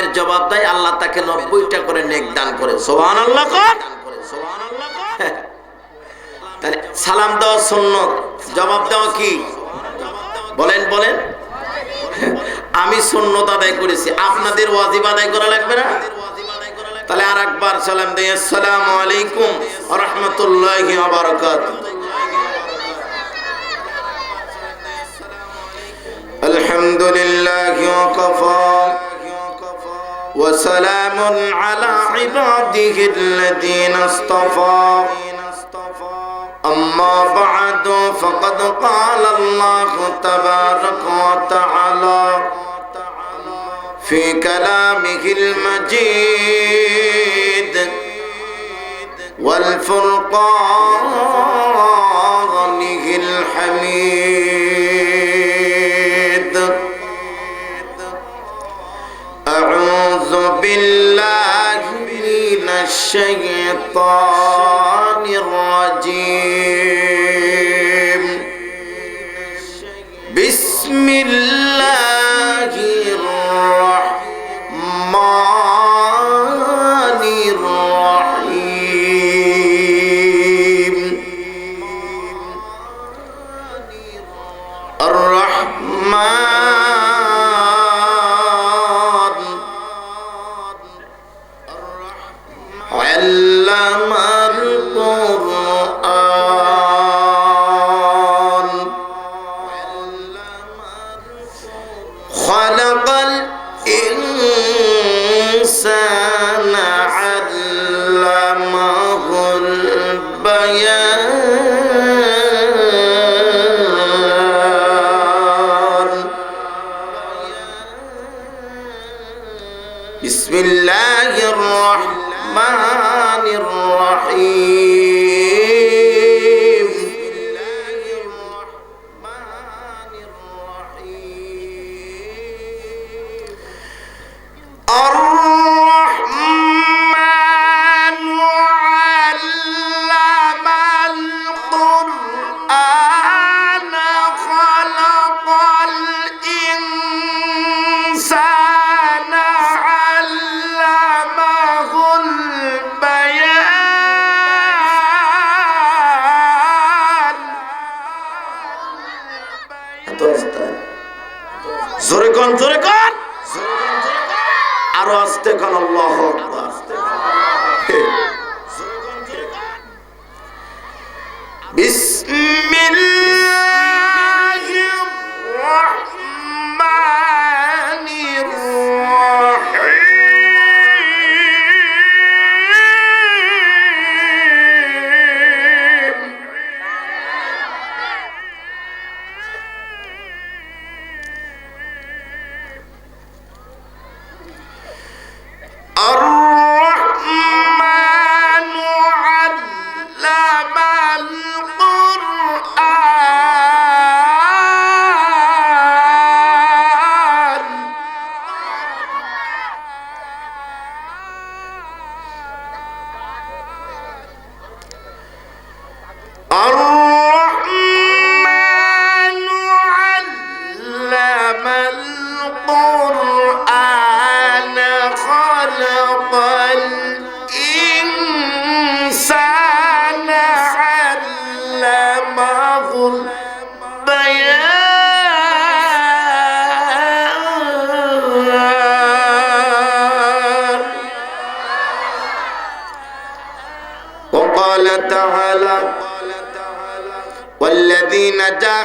সালামের জবাব দেয় আল্লাহ তাকে নব্বইটা করে নেক দান করে সোহান আল্লাহ তাহলে সালাম দেওয়া সুন্নত জবাব দেওয়া কি বলেন বলেন আমি সুন্নত আদায় করেছি আপনাদের ওয়াজিব আদায় করা লাগবে না তাহলে আর একবার সালাম দিই আসসালামু আলাইকুম রহমতুল্লাহি বারাকাত الحمد لله وكفى وسلام على عباده الذين اصطفى. أما بعد فقد قال الله تبارك وتعالى في كلامه المجيد والفرقانه الشيطان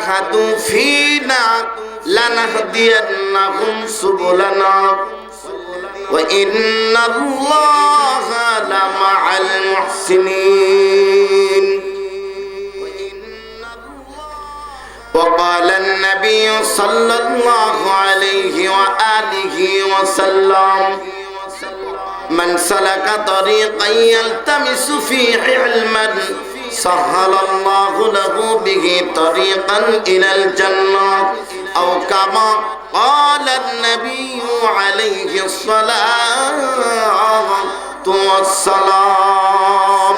جاهدوا فينا لنهدينهم سبلنا وإن الله لمع المحسنين وقال النبي صلى الله عليه وآله وسلم من سلك طريقا يلتمس فيه علما سهل الله له به طريقا إلى الجنة. أو كما قال النبي عليه الصلاة والسلام.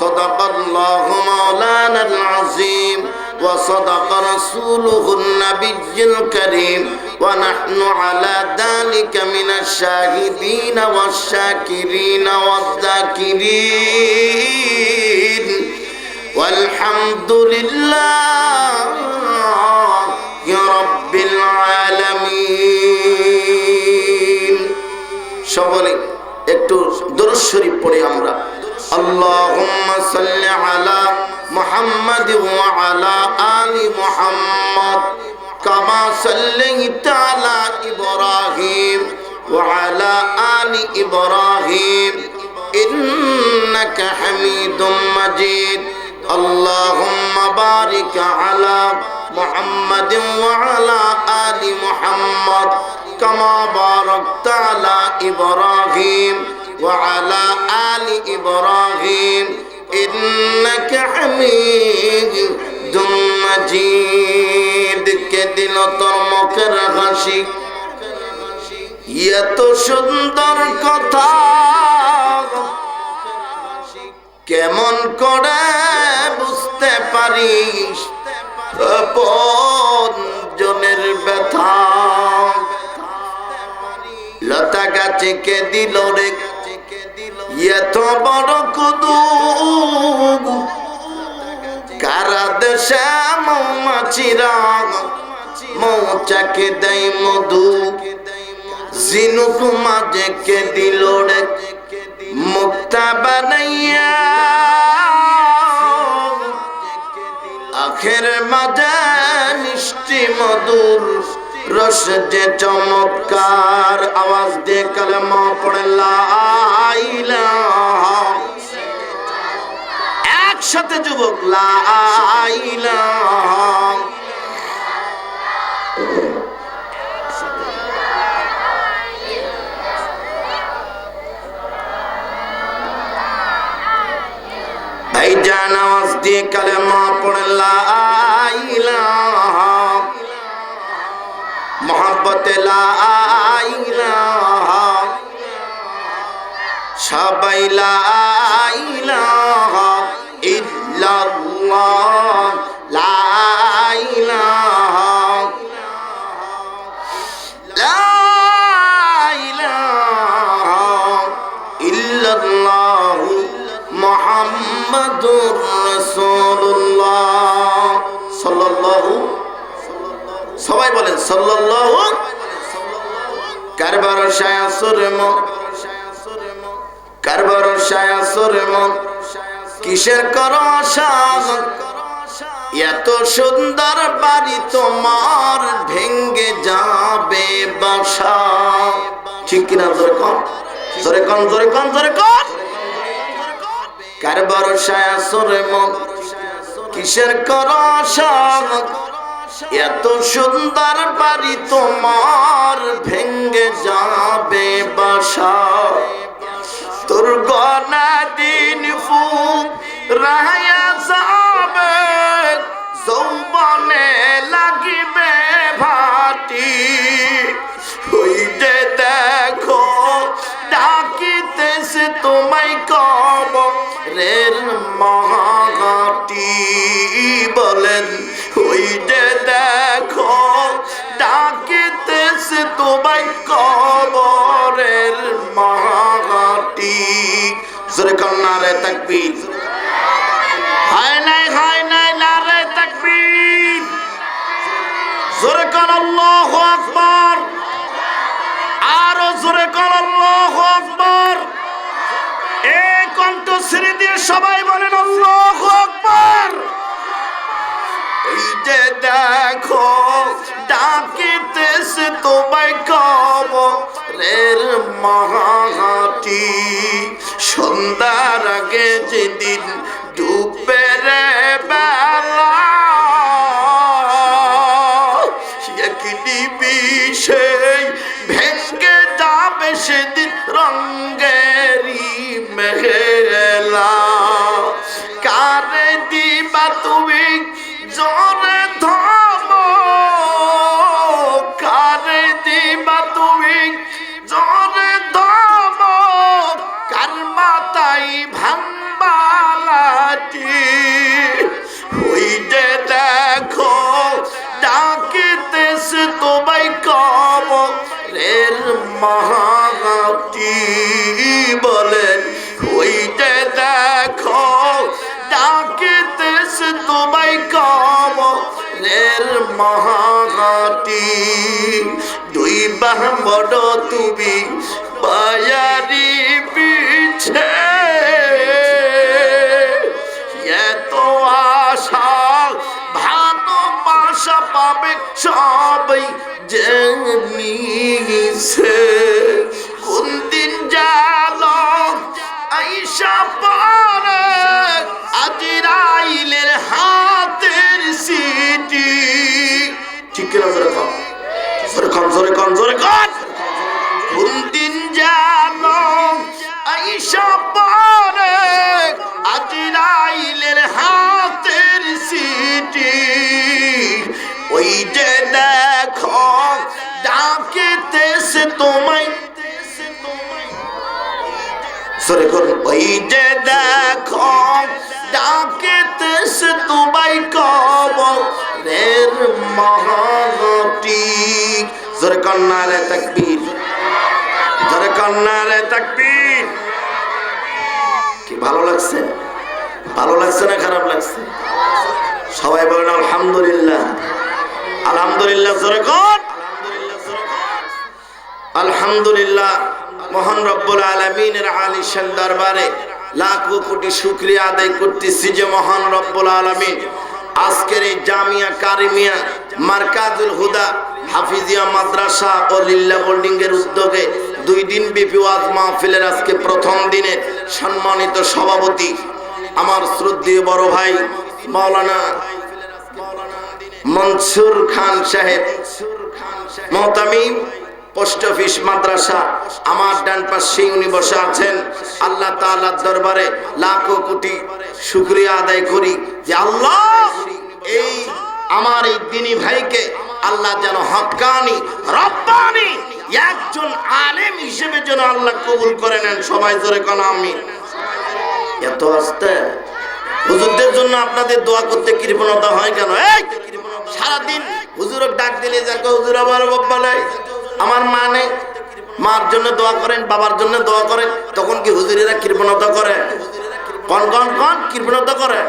صدق الله مولانا العظيم وصدق رسوله النبي الكريم. ونحن على ذلك من الشاهدين والشاكرين والذاكرين. والحمد لله رب العالمين সকলে একটু দরুদ শরীফ পড়ি আমরা আল্লাহুম্মা সাল্লি আলা মুহাম্মাদ ওয়া আলা আলি মুহাম্মাদ কামা সাল্লাইতা আলা ইব্রাহিম ওয়া আলা আলি ইব্রাহিম إنك حميد مجيد اللهم بارك على محمد وعلى آل محمد كما باركت على إبراهيم وعلى آل إبراهيم إنك حميد مجيد كدل তর্মকের হাসি এত সুন্দর কথা কেমন করে বুঝতে পারিস? জনের ব্যথা। লতা গাছে কে দিল রে। এত বড় কুদু। কারা দেশে মৌমাছিরা মৌচাকে দেয় মধু। জিনুক মাঝে কে দিল রে। মুক্তা বানাইয়া মধুর রস যে চমৎকার আওয়াজ দিয়ে কলমা পড়ে লাইলা একসাথে যুবক লাইলা ভাই জান আওয়াজ দিয়ে কালেমা পড়ে লাইলা লাইলা সবাই লাইলা ইল্লাল্লাহ লাইলা কারবার কারবার কিসের করো এত সুন্দর বাড়ি তোমার ভেঙ্গে যাবে বাসা। ঠিক কিনা? জোরে কন। জোরে কন জোরে কন জোরে কন। কার ভরসায় আসরে মন কিসের কর এত সুন্দর বাড়ি তোমার ভেঙ্গে যাবে বাসা। তোর গনা দিন ফু রায়া যাবে, যৌবনে লাগিবে ভাটি। যে দেখো, ডাকিতেছে তোমায় কব রের মহাঘাটি তোমায় কবরের মহাঘাটি জোরে কন্যারে তাকবীর। হায় নাই হায় নাই, নারে তাকবীর। জোরে কর, আল্লাহু আকবার। আরও জোরে কর, আল্লাহু আকবার। এই কণ্ঠশ্রী দিয়ে সবাই বলেন, আল্লাহু আকবার। এই যে দেখো, ডাকিতেছে তোমায় কব রের মহাহাটি। সন্ধ্যার আগে যেদিন ডুববে রে বেলা, একটি বিষয় মহাটি দুই বাহ বড় তুমি বায়ারি পিছে। এত আশা ভালোবাসা পাবে সবাই জেনিছে কোন দিন জাল আইসা পরে আজরাইলের হাতের সিটি ঠিক কিনা জোরে কম জোরে কম জোরে কম জোরে কম কোন দিন জানো আইসা পরে আজরাইলের হাতের সিটি ওই যে দেখো, ডাকিতেছে তোমায়। সরে করুন ওই যে দেখো, ডাকিতেছে তোমায় কব রের মহাগটি জোরে কন্যারে তাকবীর। কি ভালো লাগছে? ভালো লাগছে না খারাপ লাগছে? সবাই বলেন, আলহামদুলিল্লাহ। আলহামদুলিল্লাহ, জোরে আলহামদুলিল্লাহ, মহান রব্বুল আলমিনের আলিশান দরবারে লাখো কোটি শুক্রিয়া আদায় করতেছি যে মহান রব্বুল আলমিন। আজকের এই জামিয়া কারিমিয়া মার্কাজুল হুদা হাফিজিয়া মাদ্রাসা ও লিল্লা বোল্ডিং এর উদ্যোগে দুই দিন বিপি ওয়াজ মাহফিলের আজকে প্রথম দিনে সম্মানিত সভাপতি আমার শ্রদ্ধেয় বড় ভাই মাওলানা মনসুর খান সাহেব, মহতামিম পোস্ট অফিস, মাদ্রাসা, আমার ডান পাশে উনি বসে আছেন। আল্লাহ তাআলার দরবারে লাখো কোটি শুকরিয়া আদায় করি যে আল্লাহ, এই আমার এই দিনী ভাইকে আল্লাহ যেন হকানি, রব্বানি, একজন আলেম হিসেবে যেন আল্লাহ কবুল করে নেন। সবাই জোরে কোন আমি এত আস্তে? হুজুরদের জন্য আপনাদের দোয়া করতে কৃপণতা হয় কেন? এই, সারাদিন হুজুরক ডাক দিলে যাকে হুজুর আমার বাবা নাই। আমার মা নেই, মার জন্য দোয়া করেন, বাবার জন্য দোয়া করেন, তখন কি হুজুরেরা কৃপণতা করে? কন কন কন, কৃপণতা করে?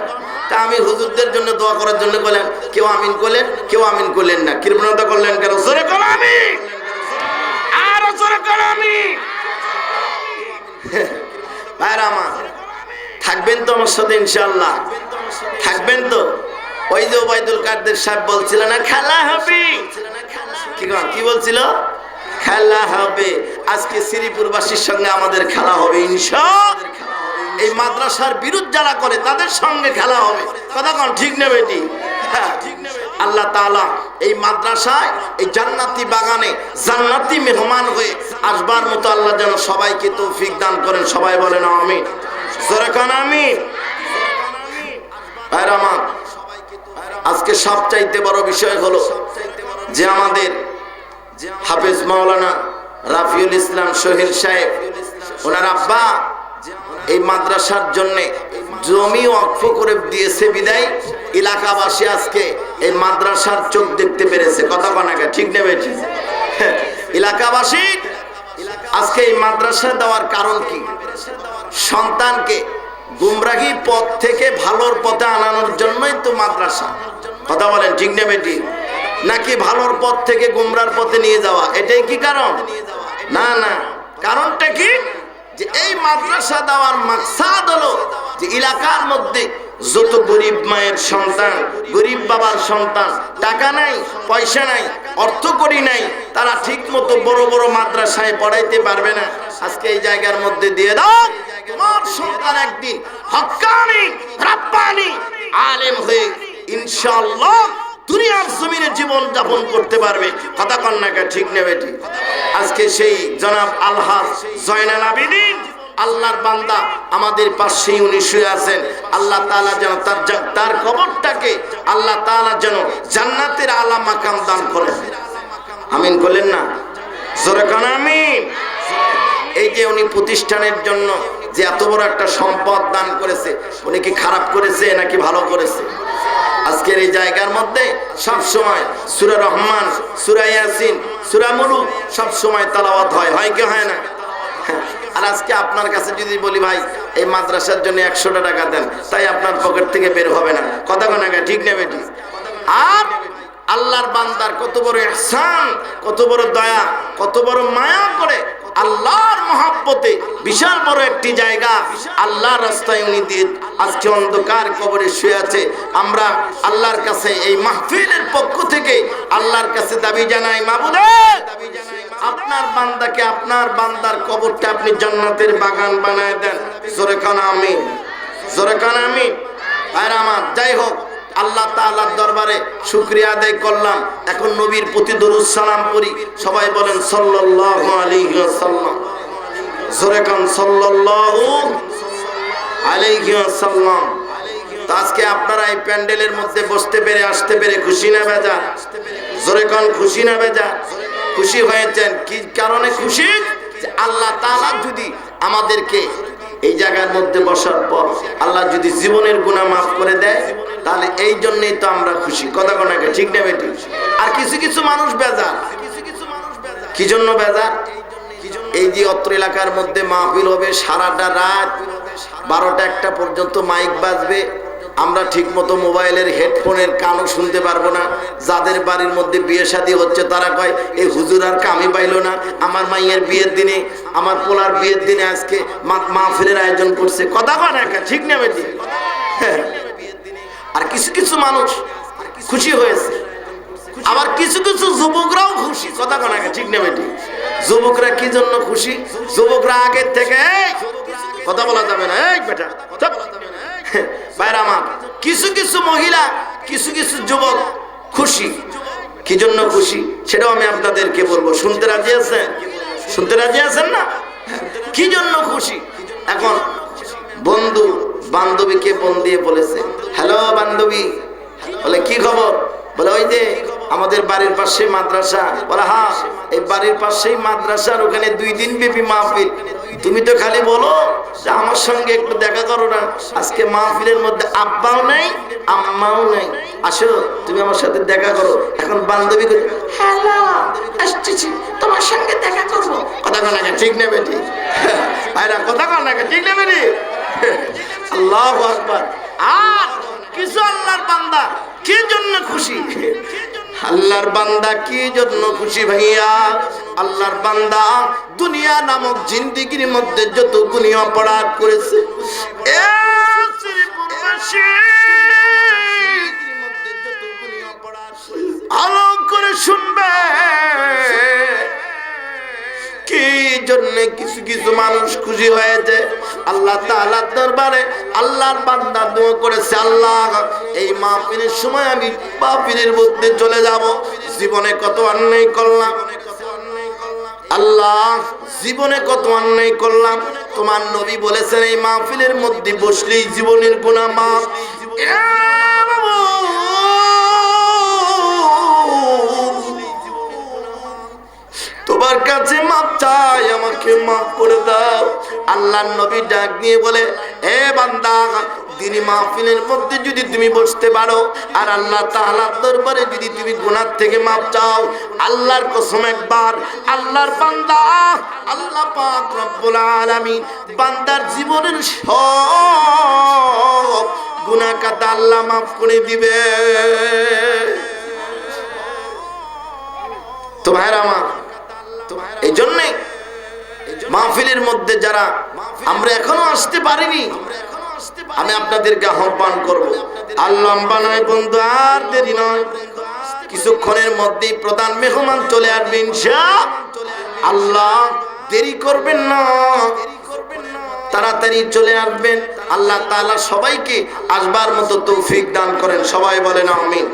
তা আমি হুজুরদের জন্য দোয়া করার জন্য বলেন কেউ আমিন করলেন কেউ আমিন করলেন না। কৃপণতা করলেন কেন? জোরে আমি! আর জোরে আমি! ভাইরা আমার, থাকবেন তো আমার সাথে ইনশাল্লাহ থাকবেন তো? ওই যে ওবায়দুল কাদের সাহেব না, খেলা হবে। কি বলছিল? খেলা হবে। আজকে শ্রীপুরবাসীর সঙ্গে আমাদের খেলা হবে এই মাদ্রাসার বিরুদ্ধ যারা করে, তাদের সঙ্গে খেলা হবে। কথা কন, ঠিক নেবে ঠিক হ্যাঁ। আল্লাহ তাআলা এই মাদ্রাসায়, এই জান্নাতি বাগানে জান্নাতি মেহমান হয়ে আসবার মতো আল্লাহ যেন সবাইকে তৌফিক দান করেন। সবাই বলেন আমিন। জোরে কান, আমিন। ভাইরা আমার, আজকে সবচাইতে বড় বিষয় হলো যে আমাদের হাফেজ মাওলানা রাফিউল ইসলাম সোহেল সাহেব, ওনার আব্বা, এই মাদ্রাসার জন্য জমি অক্ষ করে দিয়েছে বিদায়। এলাকাবাসী আজকে এই মাদ্রাসার চোখ দেখতে পেরেছে। কথা কনাকে ঠিক নেবে এলাকাবাসী, আজকে এই মাদ্রাসা দেওয়ার কারণ কি? সন্তানকে গুমরাহি পথ থেকে ভালোর পথে আনানোর জন্যই তো মাদ্রাসা। কথা বলেন, ঠিক নেবে ঠিক নাকি ভালোর পথ থেকে গুমরার পথে নিয়ে যাওয়া? এটাই কি কারণ? না না। কারণটা কি? যে এই মাদ্রাসা দেওয়ার মাকসাদ হলো যে এলাকার মধ্যে যত গরিব মায়ের সন্তান, গরিব বাবার সন্তান, টাকা নাই, পয়সা নাই, অর্থ করি নাই, তারা ঠিক মতো বড় বড় মাদ্রাসায় পড়াইতে পারবে না। আজকে এই জায়গার মধ্যে দিয়ে দাও। তোমার সন্তান একদিন হক্কানি রাব্বানি, আলেম হয়ে ইনশাআল্লাহ দুনিয়ার জমিনে জীবন যাপন করতে পারবে। কথা কন্যাকে ঠিক নেবে ঠিক। আজকে সেই জনাব আলহাজ জয়নাল আবিদিন, আল্লাহর বান্দা আমাদের পাশেই উনি শুয়ে আছেন। আল্লাহ তাআলা যেন তার তার কবরটাকে আল্লাহ তাআলা যেন জান্নাতের আলা মাকাম দান করেন। আমিন করলেন না? জোরে কান, আমিন। এই যে উনি প্রতিষ্ঠানের জন্য যে এত বড় একটা সম্পদ দান করেছে, উনি কি খারাপ করেছে নাকি ভালো করেছে? আজকের এই জায়গার মধ্যে সব সময় সুরা রহমান, সুরা ইয়াসিন, সুরা মুলুক সব সময় তালাওয়াত হয় হয় কি হয় না? আর আজকে আপনার কাছে যদি বলি ভাই, এই মাদ্রাসার জন্য একশোটা টাকা দেন, তাই আপনার পকেট থেকে বের হবে না। কথা কোন ঠিক নেবে ঠিক আর আল্লাহর বান্দার কত বড় ইহসান কত বড় দয়া, কত বড় মায়া করে আল্লাহর মহাব্বতে বিশাল বড় একটি জায়গা। আল্লাহর রাস্তায় উনি দিয়ে আজকে অন্ধকার কবরে শুয়ে আছে। আমরা আল্লাহর কাছে এই মাহফিলের পক্ষ থেকে আল্লাহর কাছে দাবি জানাই, মাবুদে, আপনার বান্দাকে আপনার বান্দার কবরটা আপনি জান্নাতের বাগান বানায় দেন। জোরে কান আমি জোরে কান আমি আর আমার, যাই হোক আল্লাহ তাআলার দরবারে শুকরিয়া আদায় করলাম। এখন নবীর প্রতি দরুদ সালাম করি সবাই বলেন, সাল্লাল্লাহু আলাইহি ওয়াসাল্লাম। জোরে কান, সাল্লাল্লাহু আলাইহি ওয়াসাল্লাম। তো আজকে আপনারা এই প্যান্ডেলের মধ্যে বসতে পেরে, আসতে পেরে খুশি না বেজা জোরে কান, খুশি না বেজা খুশি হয়েছেন? কি কারণে খুশি? আল্লাহ তাআলা যদি আমাদেরকে এই জায়গার মধ্যে বসার পর আল্লাহ যদি জীবনের গুণা মাফ করে দেয়, তাহলে এই জন্যই তো আমরা খুশি। কথা কোনাকে ঠিক না বেটি? আর কিছু কিছু মানুষ বেজার। কি জন্য বেজার? এই যে অত্র এলাকার মধ্যে মাহফিল হবে, সারাটা রাত বারোটা একটা পর্যন্ত মাইক বাজবে আমরা ঠিক মতো মোবাইলের হেডফোনের কানও শুনতে পারব না। যাদের বাড়ির মধ্যে বিয়ে শাদী হচ্ছে তারা কয় এই হুজুর আর কামি পাইলো না। আমার মাইয়ের বিয়ের দিনে, আমার পোলার বিয়ের দিনে আজকে মা- মাহফিলের আয়োজন করছে। কথা কয় না ঠিক না বেটি? হ্যাঁ। আর কিছু কিছু মানুষ খুশি হয়েছে। আবার কিছু কিছু যুবকরাও খুশি। কথা ঠিক না বেটি? যুবকরা কি জন্য খুশি? যুবকরা আগের থেকে কথা বলা যাবে না। এই বেটা, চুপ। ভাইরা আমার, কিছু কিছু মহিলা, কিছু কিছু যুবক খুশি। কি জন্য খুশি? সেটাও আমি আপনাদেরকে বলব। শুনতে রাজি আছেন? শুনতে রাজি আছেন না? কি জন্য খুশি? এখন বন্ধু, বান্ধবীকে ফোন দিয়ে বলেছে, হ্যালো বান্ধবী। বলে, কি খবর? বলে, ওই যে আমাদের বাড়ির পাশে মাদ্রাসা। বলে হ্যাঁ এই বাড়ির পাশেই মাদ্রাসার ওখানে দুই দিন ব্যাপী মাহফিল। তুমি তো খালি বলো যে আমার সঙ্গে একটু দেখা করো না। আজকে মাহফিলের মধ্যে আব্বাও নেই, আম্মাও নেই। আসো, তুমি আমার সাথে দেখা করো। এখন বান্ধবী হ্যালো আসতেছি তোমার সঙ্গে দেখা করব। কথা কন আগে ঠিক নেবে ঠিক ভাইরা কথা কন আগে ঠিক নেবে আল্লাহ আকবার। আর কিছু আল্লাহর বান্দা কি জন্য খুশি? আল্লাহর বান্দা কি জন্য খুশি ভাইয়া? আল্লাহর বান্দা দুনিয়া নামক জিন্দিগির মধ্যে যত গুণী অপরাধ করেছে, আলো করে শুনবে। জন্য কিছু কিছু মানুষ খুশি হয়েছে? আল্লাহ আল্লাহর করেছে, আল্লাহ, এই মাহফিলের সময় আমি মধ্যে চলে যাব। জীবনে কত অন্যায় করলাম। আল্লাহ, জীবনে কত করলাম। তোমার নবী বলেছেন, এই মাহফিলের মধ্যে বসলেই জীবনের গুনাহ মাফ। তোমার কাছে মাপ চাই, আমাকে মাফ করে দাও। আল্লাহ নবী ডাক দিয়ে বলে হে বান্দা, দিনী মাহফিলের মধ্যে যদি তুমি বসতে পারো, আর আল্লাহ তাআলার দরবারে যদি তুমি গুনাহ থেকে মাপ চাও, আল্লাহর কসম একবার, আল্লাহর বান্দা, আল্লাহ পাক রব্বুল আলামিন বান্দার জীবনের সব গুনাহ কাতা আল্লাহ মাফ করে দিবে। তো ভাইরা আমার মাহফিলের মধ্যে যারা আমরা এখনও আসতে পারিনি, আমি আপনাদেরকে আহ্বান করব। আর লম্বা নয় বন্ধু, আর দেরি নয়। কিছুক্ষণের মধ্যেই প্রধান মেহমান চলে আসবেন আল্লাহ দেরি করবেন না। তাড়াতাড়ি চলে আসবেন। আল্লাহ তাআলা সবাইকে আসবার মতো তৌফিক দান করেন। সবাই বলেন আমিন।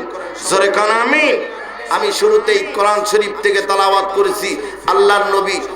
জোরে কান আমিন। আমি শুরুতেই কোরআন শরীফ থেকে তালাওয়াত করেছি। আল্লাহর নবী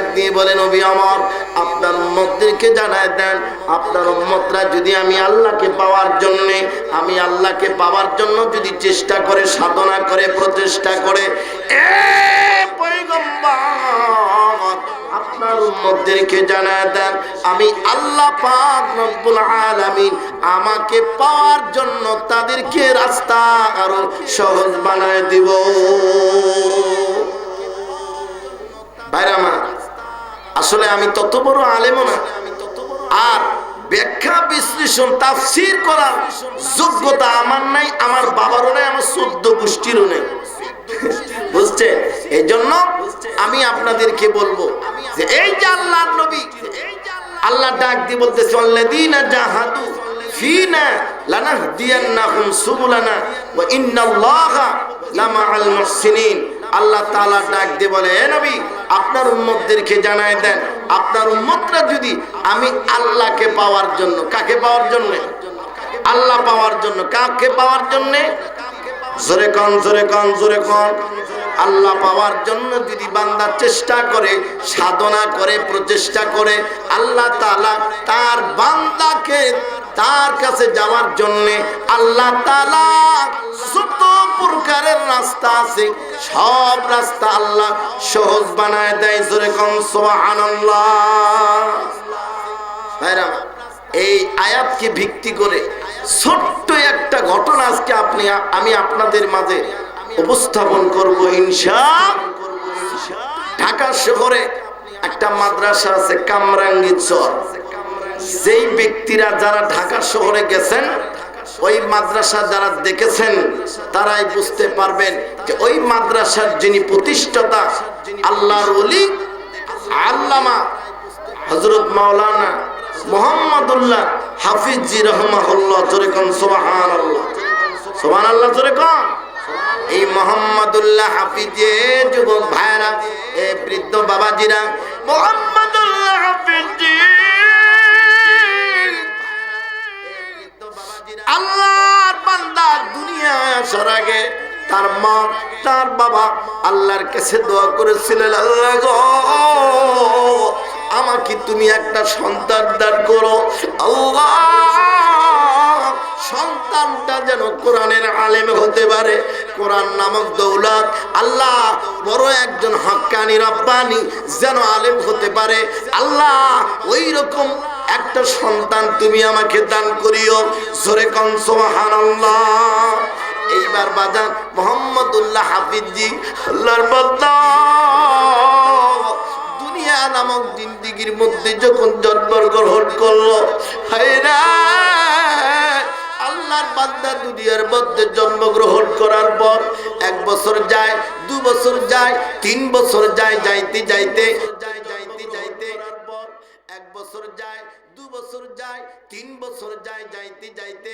ডাক দিয়ে বলেন নবী আমার আপনার উম্মতদেরকে জানায় দেন, আপনার উম্মতরা যদি আমি আল্লাহকে পাওয়ার জন্যে, আমি আল্লাহকে পাওয়ার জন্য যদি চেষ্টা করে, সাধনা করে, প্রচেষ্টা করে আপনার জানায় দেন, আমি আল্লাহ পাক রব্বুল আলামিন আমাকে পাওয়ার জন্য তাদেরকে রাস্তা আরও সহজ বানায় দিব। আসলে আমি তত বড় আলেমও না। আর ব্যাখ্যা, বিশ্লেষণ, তাফসির করার যোগ্যতা আমার নাই, আমার বাবারও নাই, আমার চোদ্দ গোষ্ঠীরও নেই। বুঝছেন এই জন্য আমি আপনাদেরকে বলব যে এই যে আল্লাহ নবী, আল্লাহ ডাক দিয়ে বলতেছে, আল্লাযীনা জাহাদু ফিনা লানাহদিয়ান্নাহুম সুবুলানা ওয়া ইন্নাল্লাহা লামাআল মুহসিনিন। আল্লাহ তাআলা ডাক দিয়ে বলে হে নবী আপনার উম্মতদেরকে জানায় দেন, আপনার উম্মতরা যদি আমি আল্লাহকে পাওয়ার জন্য, কাকে পাওয়ার জন্য? আল্লাহ পাওয়ার জন্য, কাকে পাওয়ার জন্য? জোরে কন জোরে কন জোরে কন। আল্লাহ পাওয়ার জন্য যদি বান্দা চেষ্টা করে, সাধনা করে, প্রচেষ্টা করে, আল্লাহ তাআলা তার বান্দাকে তার কাছে যাওয়ার জন্য আল্লাহ যত প্রকারের রাস্তা আছে, সব রাস্তা আল্লাহ সহজ বানায় দেয় ভাইরা, এই আয়াতকে ভিত্তি করে ছোট্ট একটা ঘটনা আজকে আপনি, আমি আপনাদের মাঝে উপস্থাপন করব ইনশা ঢাকা শহরে একটা মাদ্রাসা আছে কামরাঙ্গি চর। যেই ব্যক্তিরা যারা ঢাকা শহরে গেছেন, ওই মাদ্রাসা যারা দেখেছেন, তারাই বুঝতে পারবেন যে ওই মাদ্রাসার যিনি প্রতিষ্ঠাতা, আল্লাহর অলি আল্লামা হজরত মাওলানা মোহাম্মদুল্লাহ হাফিজি রহমাহুল্লাহ, জোরে কন সোবাহান আল্লাহ সোবাহান আল্লাহ জোরে কন। এই মোহাম্মদুল্লাহ হাফিজে যুবক ভাইরা এ বৃদ্ধ বাবাজিরা, মোহাম্মদুল্লাহ হাফিজি আল্লাহর বান্দা দুনিয়ায় আসার আগে তার মা, তার বাবা আল্লাহর কাছে দোয়া করেছিলেন, আল্লাহ গো, আমাকে তুমি একটা সন্তান দান করো। আল্লাহ, সন্তানটা যেন কোরআনের আলেম হতে পারে। কোরআন নামক দৌলত, আল্লাহ বড় একজন হক্কানি রব্বানি যেন আলেম হতে পারে। আল্লাহ ওই রকম একটা সন্তান তুমি আমাকে দান করিও জোরে কনসোহান এইবার বাজান মোহাম্মদুল্লাহ হাফিজি আল্লাহর বান্দা দুনিয়া নামক জিন্দিগির মধ্যে যখন জন্মগ্রহণ করল হায়রা আল্লাহর বান্দা দুনিয়ার মধ্যে জন্মগ্রহণ করার পর এক বছর যায় দু বছর যায় তিন বছর যায় যাইতে যাইতে যায় যাইতে যাইতে এক বছর যায় বছর যায় তিন বছর যায় যাইতে যাইতে